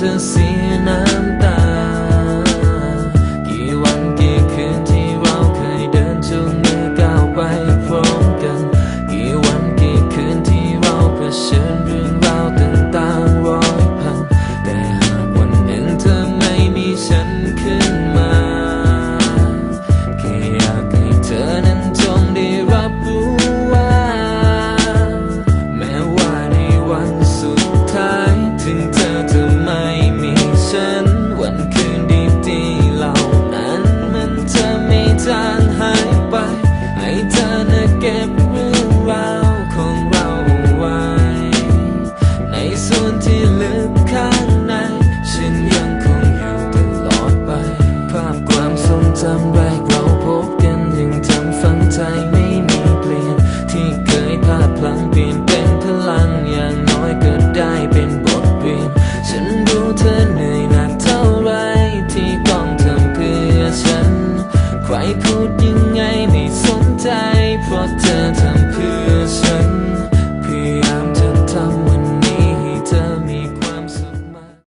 to see now. จำแรกเราพบกันยังทำฝังใจไม่มีเปลี่ยน ที่เคยพลาดพลั้งเปลี่ยนเป็นพลังอย่างน้อยก็ได้เป็นบทเรียน ฉันรู้เธอเหนื่อยหนักเท่าไรที่ต้องทำเพื่อฉัน ใครพูดยังไงไม่สนใจเพราะเธอ